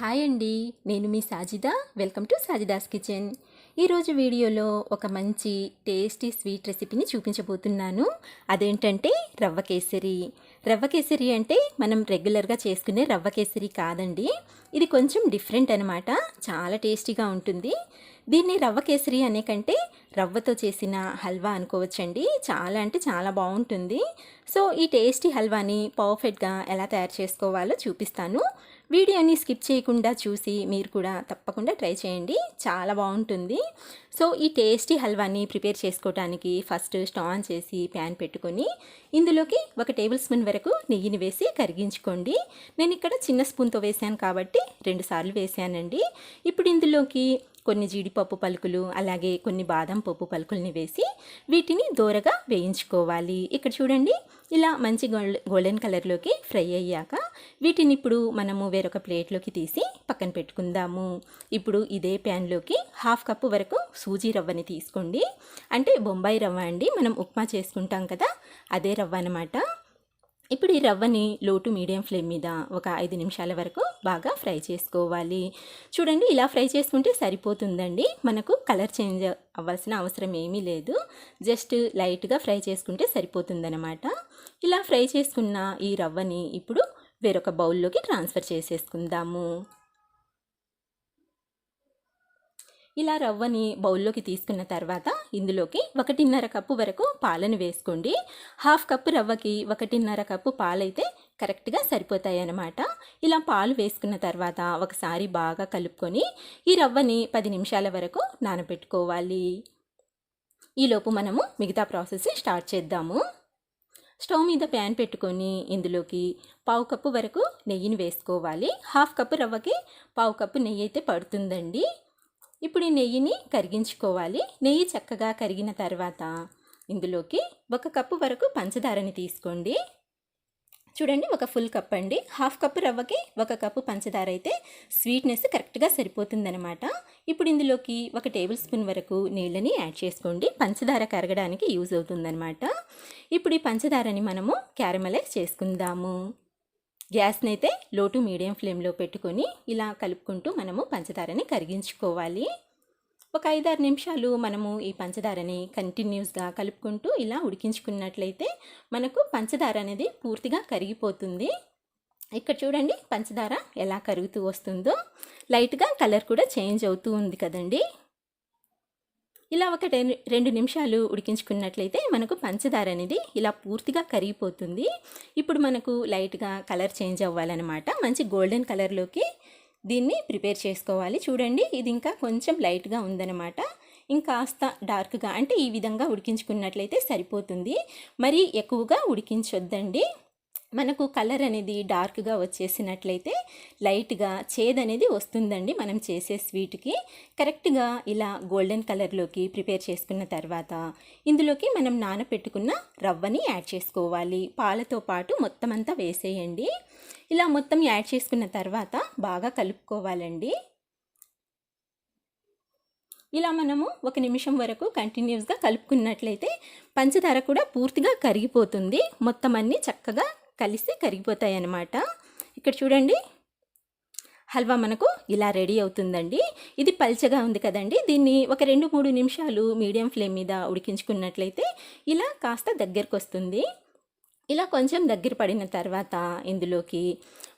Hi అండి నేను మీ Sajida. Welcome to Sajida's kitchen. ఈరోజు వీడియోలో ఒక మంచి టేస్టీ స్వీట్ రెసిపీని చూపించబోతున్నాను. అదేంటంటే రవ్వ కేసరి. రవ్వ కేసరి అంటే మనం రెగ్యులర్గా చేసుకునే రవ్వ కేసరి కాదండి. ఇది కొంచెం డిఫరెంట్ అనమాట చాలా టేస్టీగా ఉంటుంది. దీన్ని రవ్వ కేసరి అనే కంటే రవ్వతో చేసిన హల్వా అనుకోవచ్చండి. చాలా అంటే చాలా బాగుంటుంది. సో ఈ టేస్టీ హల్వాని పర్ఫెక్ట్గా ఎలా తయారు చేసుకోవాలో చూపిస్తాను. వీడియోని స్కిప్ చేయకుండా చూసి మీరు కూడా తప్పకుండా ట్రై చేయండి. చాలా బాగుంటుంది. సో ఈ టేస్టీ హల్వాని ప్రిపేర్ చేసుకోవడానికి ఫస్ట్ స్టాన్ చేసి ప్యాన్ పెట్టుకొని ఇందులోకి ఒక టేబుల్ స్పూన్ వరకు నెయ్యిని వేసి కరిగించుకోండి. నేను ఇక్కడ చిన్న స్పూన్తో వేసాను కాబట్టి రెండు సార్లు వేసానండి. ఇప్పుడు ఇందులోకి కొన్ని జీడిపప్పు పలుకులు అలాగే కొన్ని బాదం పప్పు పలుకుల్ని వేసి వీటిని దూరగా వేయించుకోవాలి. ఇక్కడ చూడండి ఇలా మంచి గోల్డ్ గోల్డెన్ కలర్లోకి ఫ్రై అయ్యాక వీటిని ఇప్పుడు మనము వేరొక ప్లేట్లోకి తీసి పక్కన పెట్టుకుందాము. ఇప్పుడు ఇదే ప్యాన్లోకి హాఫ్ కప్పు వరకు సూజీ రవ్వని తీసుకోండి. అంటే బొంబాయి రవ్వ అండి మనం ఉప్మా చేసుకుంటాం కదా అదే రవ్వ అనమాట ఇప్పుడు ఈ రవ్వని లోటు మీడియం ఫ్లేమ్ మీద ఒక ఐదు నిమిషాల వరకు బాగా ఫ్రై చేసుకోవాలి. చూడండి ఇలా ఫ్రై చేసుకుంటే సరిపోతుందండి. మనకు కలర్ చేంజ్ అవ్వాల్సిన అవసరం ఏమీ లేదు. జస్ట్ లైట్గా ఫ్రై చేసుకుంటే సరిపోతుందనమాట ఇలా ఫ్రై చేసుకున్న ఈ రవ్వని ఇప్పుడు వేరొక బౌల్లోకి ట్రాన్స్ఫర్ చేసేసుకుందాము. ఇలా రవ్వని బౌల్లోకి తీసుకున్న తర్వాత ఇందులోకి ఒకటిన్నర కప్పు వరకు పాలను వేసుకోండి. హాఫ్ కప్పు రవ్వకి ఒకటిన్నర కప్పు పాలైతే కరెక్ట్గా సరిపోతాయి అన్నమాట ఇలా పాలు వేసుకున్న తర్వాత ఒకసారి బాగా కలుపుకొని ఈ రవ్వని పది నిమిషాల వరకు నానబెట్టుకోవాలి. ఈలోపు మనము మిగతా ప్రాసెస్ స్టార్ట్ చేద్దాము. స్టవ్ మీద ప్యాన్ పెట్టుకొని ఇందులోకి పావు కప్పు వరకు నెయ్యిని వేసుకోవాలి. హాఫ్ కప్పు రవ్వకి పావు కప్పు నెయ్యి అయితే పడుతుందండి. ఇప్పుడు ఈ నెయ్యిని కరిగించుకోవాలి. నెయ్యి చక్కగా కరిగిన తర్వాత ఇందులోకి ఒక కప్పు వరకు పంచదారని తీసుకోండి. చూడండి ఒక ఫుల్ కప్ అండి. హాఫ్ కప్పు రవ్వకి ఒక కప్పు పంచదార అయితే స్వీట్నెస్ కరెక్ట్గా సరిపోతుందనమాట ఇప్పుడు ఇందులోకి ఒక టేబుల్ స్పూన్ వరకు నీళ్ళని యాడ్ చేసుకోండి. పంచదార కరగడానికి యూజ్ అవుతుందనమాట ఇప్పుడు ఈ పంచదారని మనము క్యారమలైజ్ చేసుకుందాము. గ్యాస్ని అయితే లోటు మీడియం ఫ్లేమ్లో పెట్టుకొని ఇలా కలుపుకుంటూ మనము పంచదారని కరిగించుకోవాలి. ఒక ఐదారు నిమిషాలు మనము ఈ పంచదారని కంటిన్యూస్గా కలుపుకుంటూ ఇలా ఉడికించుకున్నట్లయితే మనకు పంచదార అనేది పూర్తిగా కరిగిపోతుంది. ఇక్కడ చూడండి పంచదార ఎలా కరుగుతూ వస్తుందో. లైట్గా కలర్ కూడా చేంజ్ అవుతూ ఉంది కదండి. ఇలా ఒక రెండు నిమిషాలు ఉడికించుకున్నట్లయితే మనకు పంచదార అనేది ఇలా పూర్తిగా కరిగిపోతుంది. ఇప్పుడు మనకు లైట్గా కలర్ చేంజ్ అవ్వాలన్నమాట. మంచి గోల్డెన్ కలర్లోకి దీన్ని ప్రిపేర్ చేసుకోవాలి. చూడండి ఇది ఇంకా కొంచెం లైట్గా ఉందన్నమాట. ఇంకాస్త డార్క్గా అంటే ఈ విధంగా ఉడికించుకున్నట్లయితే సరిపోతుంది. మరీ ఎక్కువగా ఉడికించొద్దండి. మనకు కలర్ అనేది డార్క్గా వచ్చేసినట్లయితే లైట్గా చేదు అనేది వస్తుందండి మనం చేసే స్వీట్కి. కరెక్ట్గా ఇలా గోల్డెన్ కలర్లోకి ప్రిపేర్ చేసుకున్న తర్వాత ఇందులోకి మనం నానపెట్టుకున్న రవ్వని యాడ్ చేసుకోవాలి. పాలతో పాటు మొత్తం అంతా వేసేయండి. ఇలా మొత్తం యాడ్ చేసుకున్న తర్వాత బాగా కలుపుకోవాలండి. ఇలా మనము ఒక నిమిషం వరకు కంటిన్యూస్గా కలుపుకున్నట్లయితే పంచదార కూడా పూర్తిగా కరిగిపోతుంది. మొత్తం అన్నీ చక్కగా కలిసి కరిగిపోతాయి అన్నమాట ఇక్కడ చూడండి. హల్వా మనకు ఇలా రెడీ అవుతుందండి. ఇది పల్చగా ఉంది కదండి. దీన్ని ఒక రెండు మూడు నిమిషాలు మీడియం ఫ్లేమ్ మీద ఉడికించుకున్నట్లయితే ఇలా కాస్త దగ్గరకు వస్తుంది ఇలా కొంచెం దగ్గర పడిన తర్వాత ఇందులోకి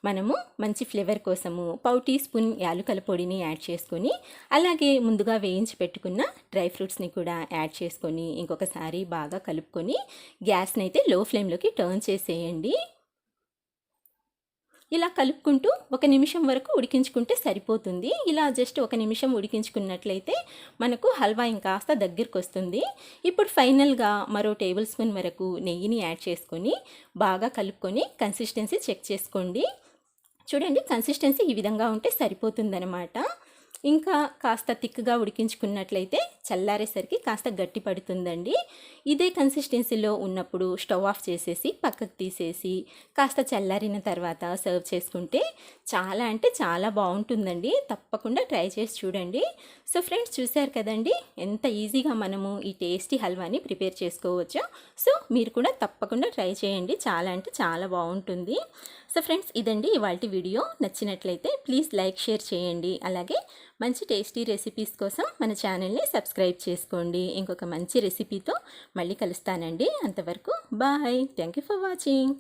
మనము మంచి ఫ్లేవర్ కోసము పావు టీ స్పూన్ యాలుకల పొడిని యాడ్ చేసుకొని అలాగే ముందుగా వేయించి పెట్టుకున్న డ్రై ఫ్రూట్స్ని కూడా యాడ్ చేసుకొని ఇంకొకసారి బాగా కలుపుకొని గ్యాస్ని అయితే లో ఫ్లేమ్లోకి టర్న్ చేసేయండి. ఇలా కలుపుకుంటూ ఒక నిమిషం వరకు ఉడికించుకుంటే సరిపోతుంది. ఇలా జస్ట్ ఒక నిమిషం ఉడికించుకున్నట్లయితే మనకు హల్వా ఇంకాస్త దగ్గరికి వస్తుంది ఇప్పుడు ఫైనల్గా మరో టేబుల్ స్పూన్ వరకు నెయ్యిని యాడ్ చేసుకొని బాగా కలుపుకొని కన్సిస్టెన్సీ చెక్ చేసుకోండి. చూడండి కన్సిస్టెన్సీ ఈ విధంగా ఉంటే సరిపోతుందనమాట ఇంకా కాస్త థిక్గా ఉడికించుకున్నట్లయితే చల్లారేసరికి కాస్త గట్టి పడుతుందండి. ఇదే కన్సిస్టెన్సీలో ఉన్నప్పుడు స్టవ్ ఆఫ్ చేసేసి పక్కకు తీసేసి కాస్త చల్లారిన తర్వాత సర్వ్ చేసుకుంటే చాలా అంటే చాలా బాగుంటుందండి. తప్పకుండా ట్రై చేసి చూడండి. సో ఫ్రెండ్స్ చూశారు కదండి? ఎంత ఈజీగా మనము ఈ టేస్టీ హల్వాని ప్రిపేర్ చేసుకోవచ్చో. సో మీరు కూడా తప్పకుండా ట్రై చేయండి. చాలా అంటే చాలా బాగుంటుంది. సో ఫ్రెండ్స్ ఇదండి ఇవాళ వీడియో. నచ్చినట్లయితే ప్లీజ్ లైక్ షేర్ చేయండి. అలాగే మంచి టేస్టీ రెసిపీస్ కోసం మన ఛానల్ని సబ్స్క్రైబ్ చేసుకోండి. ఇంకొక మంచి రెసిపీతో మళ్ళీ కలుస్తానండి. అంతవరకు bye. Thank you for watching.